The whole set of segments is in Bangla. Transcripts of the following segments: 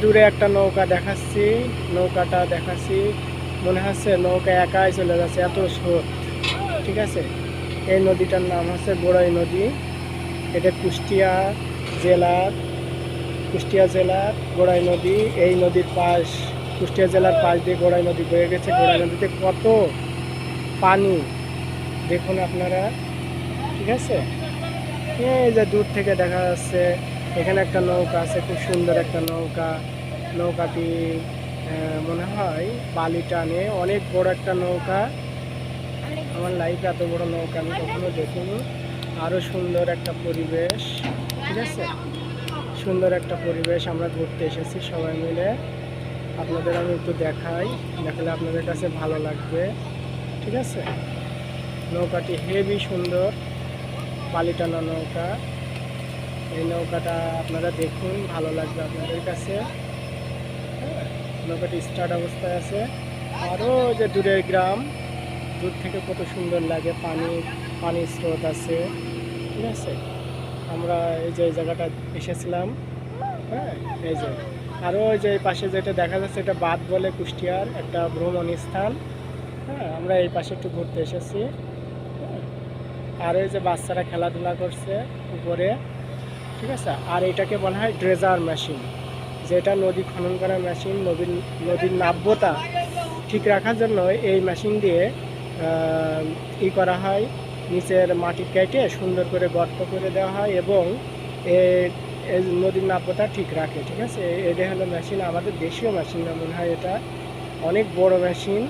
দূরে একটা নৌকা দেখাচ্ছি, নৌকাটা দেখাচ্ছি। মনে হচ্ছে নৌকা একাই চলে যাচ্ছে, এত স্রোত। ঠিক আছে? এই নদীটার নাম হচ্ছে গোড়াই নদী। এটা কুষ্টিয়া জেলার কুষ্টিয়া জেলার গোড়াই নদী। এই নদীর পাশ, কুষ্টিয়া জেলার পাশ দিয়ে গোড়াই নদী বয়ে গেছে। গোড়াই নদীতে কত পানি? দেখুন আপনারা। ঠিক আছে? এই যে দূর থেকে দেখা যাচ্ছে এখানে একটা নৌকা আছে, খুব সুন্দর একটা নৌকা। নৌকাটি মনে হয় বালি টানে। অনেক বড় একটা নৌকা। আমার লাইফে এত বড় নৌকা আমি কখনো দেখিনি। আরও সুন্দর একটা পরিবেশ, ঠিক আছে? সুন্দর একটা পরিবেশ আমরা ঘুরতে এসেছি সবাই মিলে। আপনাদের আমি একটু দেখাই, দেখালে আপনাদের কাছে ভালো লাগবে, ঠিক আছে? নৌকাটি হেভি সুন্দর পালি টানা নৌকা। এই নৌকাটা আপনারা দেখুন ভালো লাগবে আপনাদের কাছে। হ্যাঁ, নৌকাটি স্টার্ট অবস্থায় আছে। আরও যে দূরের গ্রাম দূর থেকে কত সুন্দর লাগে পানি পানির স্রোত আছে। ঠিক আছে? আমরা এই যে জায়গাটা এসেছিলাম। হ্যাঁ এই যে। আরও ওই যে পাশে যেটা দেখা যাচ্ছে এটা বাদ বলে কুষ্টিয়ার একটা ভ্রমণ স্থান। হ্যাঁ আমরা এই পাশে একটু ঘুরতে এসেছি। হ্যাঁ, আর এই যে বাচ্চারা খেলাধুলা করছে উপরে। ঠিক আছে? আর এটাকে বলা হয় ড্রেজার মেশিন, যেটা নদী খনন করার মেশিন নদীর নদীর নাব্যতা ঠিক রাখার জন্য এই মেশিন দিয়ে ই করা হয়, নিচের মাটি কেটে সুন্দর করে গর্ত করে দেওয়া হয় এবং নদীর নাব্যতা ঠিক রাখে, ঠিক আছে? এটা হলো মেশিন, আমাদের দেশীয় মেশিন না, মনে হয় এটা অনেক বড় মেশিন,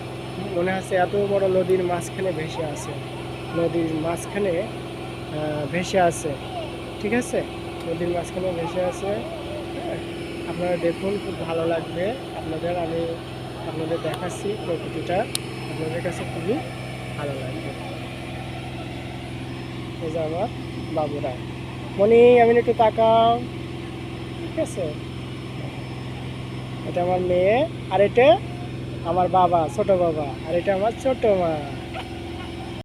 মনে হচ্ছে এত বড় নদীর মাঝখানে ভেসে আছে, নদীর মাঝখানে ভেসে আছে, ঠিক আছে? নদীর মাঝখানে ভেসে আছে। হ্যাঁ, আপনারা দেখুন খুব ভালো লাগবে। আপনাদের আমি আপনাদের দেখাচ্ছি প্রকৃতিটা। আপনাদের কাছে খুবই ভালো লাগবে। এই যে আমার বাবুরা। মনি আমি একটু তাকাও। ঠিক আছে? এটা আমার মেয়ে আর এটা আমার বাবা ছোট বাবা আর এটা আমার ছোট মা।